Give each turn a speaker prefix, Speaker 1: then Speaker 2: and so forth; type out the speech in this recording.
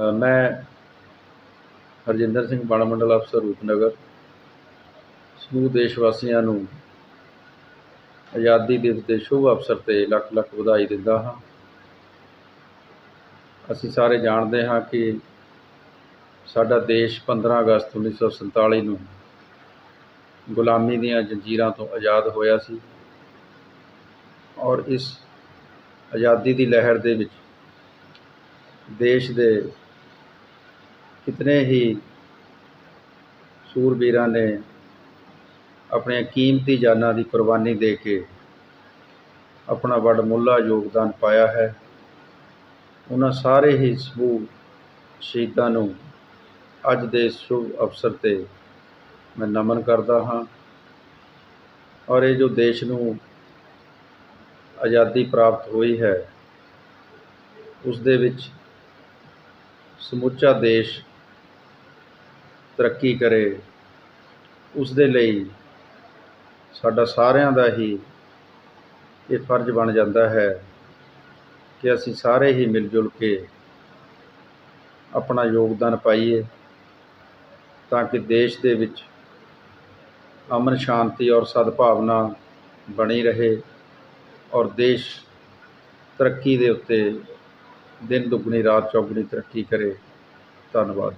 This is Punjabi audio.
Speaker 1: ਮੈਂ ਹਰਜਿੰਦਰ ਸਿੰਘ ਬਾਣਾ ਮੰਡਲ ਅਫਸਰ ਰੂਪਨਗਰ, ਸਮੂਹ ਦੇਸ਼ ਵਾਸੀਆਂ ਨੂੰ ਆਜ਼ਾਦੀ ਦਿਵਸ ਦੇ ਸ਼ੁਭ ਅਵਸਰ 'ਤੇ ਲੱਖ ਲੱਖ ਵਧਾਈ ਦਿੰਦਾ ਹਾਂ। ਅਸੀਂ ਸਾਰੇ ਜਾਣਦੇ ਹਾਂ ਕਿ ਸਾਡਾ ਦੇਸ਼ 15 ਅਗਸਤ 1947 ਨੂੰ ਗੁਲਾਮੀ ਦੀਆਂ ਜੰਜੀਰਾਂ ਤੋਂ ਆਜ਼ਾਦ ਹੋਇਆ ਸੀ ਔਰ ਇਸ ਆਜ਼ਾਦੀ ਦੀ ਲਹਿਰ ਦੇ ਵਿੱਚ ਦੇਸ਼ ਦੇ ਕਿਤਨੇ ਹੀ ਸੂਰਬੀਰਾਂ ਨੇ ਆਪਣੀਆਂ ਕੀਮਤੀ ਜਾਨਾਂ ਦੀ ਕੁਰਬਾਨੀ ਦੇ ਕੇ ਆਪਣਾ ਵੱਡਮੁੱਲਾ ਯੋਗਦਾਨ ਪਾਇਆ ਹੈ। ਉਹਨਾਂ ਸਾਰੇ ਹੀ ਸਮੂਹ ਸ਼ਹੀਦਾਂ ਨੂੰ ਅੱਜ ਦੇ ਸ਼ੁਭ ਅਵਸਰ 'ਤੇ ਮੈਂ ਨਮਨ ਕਰਦਾ ਹਾਂ ਔਰ ਇਹ ਜੋ ਦੇਸ਼ ਨੂੰ ਆਜ਼ਾਦੀ ਪ੍ਰਾਪਤ ਹੋਈ ਹੈ, ਉਸ ਦੇ ਵਿੱਚ ਸਮੁੱਚਾ ਦੇਸ਼ ਤਰੱਕੀ ਕਰੇ ਉਸ ਦੇ ਲਈ ਸਾਡਾ ਸਾਰਿਆਂ ਦਾ ਹੀ ਇਹ ਫਰਜ਼ ਬਣ ਜਾਂਦਾ ਹੈ ਕਿ ਅਸੀਂ ਸਾਰੇ ਹੀ ਮਿਲ ਜੁਲ ਕੇ ਆਪਣਾ ਯੋਗਦਾਨ ਪਾਈਏ ਤਾਂ ਕਿ ਦੇਸ਼ ਦੇ ਵਿੱਚ ਅਮਨ, ਸ਼ਾਂਤੀ ਔਰ ਸਦਭਾਵਨਾ ਬਣੀ ਰਹੇ ਔਰ ਦੇਸ਼ ਤਰੱਕੀ ਦੇ ਉੱਤੇ ਦਿਨ ਦੁੱਗਣੀ, ਰਾਤ ਚੌਗਣੀ ਤਰੱਕੀ ਕਰੇ। ਧੰਨਵਾਦ।